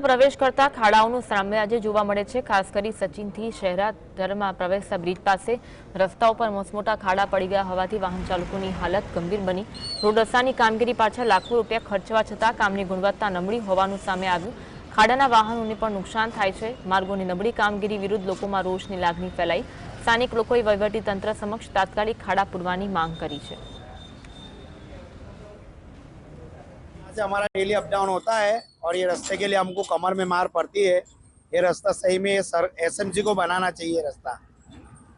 પ્રવેશ કરતા ખાડાઓનું સામ્રાજ્ય જોવા મળે છે. ખાસ કરી સચિનથી શહેરાધરમાં પ્રવેશતા બ્રિજ પાસે રસ્તા ઉપર મોસમોટા ખાડા પડી ગયા હોવાથી વાહન ચાલકોની હાલત ગંભીર બની. રોડ રસ્તાની કામગીરી પાછળ લાખો રૂપિયા ખર્ચવા છતાં કામની ગુણવત્તા નબળી હોવાનું સામે આવ્યું. ખાડાના વાહનોને પણ નુકસાન થાય છે. માર્ગોની નબળી કામગીરી વિરુદ્ધ લોકોમાં રોષની લાગણી ફેલાઈ. સ્થાનિક લોકોએ વહીવટી તંત્ર સમક્ષ તાત્કાલિક ખાડા પૂરવાની માંગ કરી છે. से हमारा डेली अप डाउन होता है और ये रास्ते के लिए हमको कमर में मार पड़ती है। ये रास्ता सही में सर एसएमसी को बनाना चाहिए रास्ता।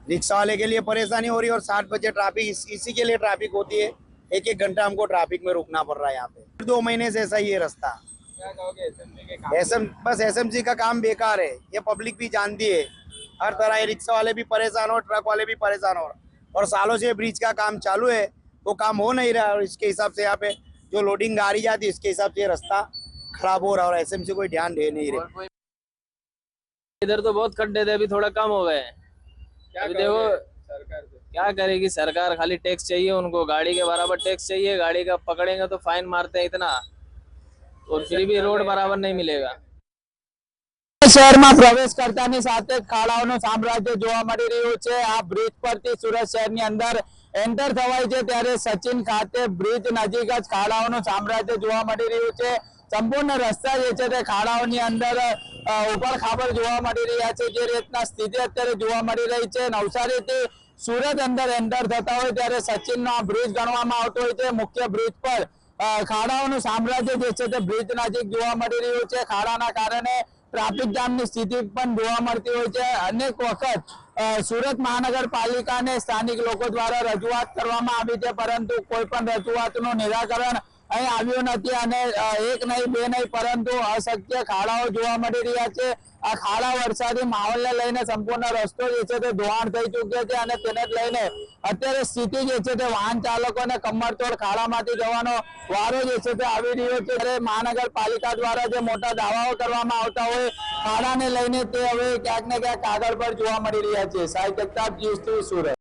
रिक्शा वाले के लिए परेशानी हो रही है और साठ बजे ट्रैफ़िक इस, इसी के लिए ट्रैफ़िक होती है। एक एक घंटा हमको ट्रैफ़िक में रुकना पड़ रहा है यहाँ पे। दो महीने से ऐसा ही है रास्ता। एसएम बस एसएमसी का काम बेकार है। ये पब्लिक भी जानती है। हर तरह ये रिक्शा वाले भी परेशान हो ट्रक वाले भी परेशान हो। और सालों से ब्रिज का काम चालू है। वो काम हो नहीं रहा है और इसके हिसाब से यहाँ पे जो लोडिंग गाड़ी जाती है इसके हिसाब से ये रास्ता खराब हो रहा है और एसएमसी कोई ध्यान दे नहीं रहे इधर तो बहुत खड्डे थे अभी थोड़ा कम हो गए हैं अभी देखो क्या करेगी सरकार खाली टैक्स चाहिए उनको गाड़ी के बराबर टैक्स चाहिए गाड़ी का पकड़ेंगे तो फाइन मारते हैं इतना और फिर भी रोड बराबर नहीं मिलेगा શહેરમાં પ્રવેશ કરતાની સાથે જ ખાડાઓનું સામ્રાજ્ય જોવા મળી રહ્યું છે આ બ્રિજ પરથી સુરત શહેરની અંદર એન્ટર થવાય છે ત્યારે સચિન ખાતે બ્રિજ નજીક જ ખાડાઓનું સામ્રાજ્ય જોવા મળી રહ્યું છે. સંપૂર્ણ રસ્તા જે છે તે ખાડાઓની અંદર ઉપર ખાબર જોવા મળી રહ્યા છે. જે રીતના સ્થિતિ અત્યારે જોવા મળી રહી છે. નવસારીથી સુરત અંદર એન્ટર થતા હોય ત્યારે સચિનનો આ બ્રિજ ગણવામાં આવતો હોય છે. મુખ્ય બ્રિજ પર ખાડાઓનું સામ્રાજ્ય જે છે તે બ્રિજ નજીક જોવા મળી રહ્યું છે. ખાડાના કારણે ટ્રાફિક જામની સ્થિતિ પણ જોવા મળતી હોય છે. અનેક વખત સુરત મહાનગરપાલિકાને સ્થાનિક લોકો દ્વારા રજૂઆત કરવામાં આવી છે, પરંતુ કોઈ પણ રજૂઆતનું નિરાકરણ અહીં આવ્યું નથી અને એક નહીં, બે નહીં, પરંતુ અશક્ય ખાડાઓ જોવા મળી રહ્યા છે. આ ખાડા વરસાદી માહોલને લઈને સંપૂર્ણ રસ્તો જે છે તે ધોવાણ થઈ ચૂક્યો છે અને તેને લઈને અત્યારે સ્થિતિ જે છે તે વાહન ચાલકોને કમરતોડ ખાડામાંથી જવાનો વારો જે છે તે આવી રહ્યો છે. ત્યારે મહાનગરપાલિકા દ્વારા જે મોટા દાવાઓ કરવામાં આવતા હોય, ખાડાને લઈને તે હવે ક્યાંક ને ક્યાંક કાગળ પર જોવા મળી રહ્યા છે. સાહિત્ય જગતાપ સુરત.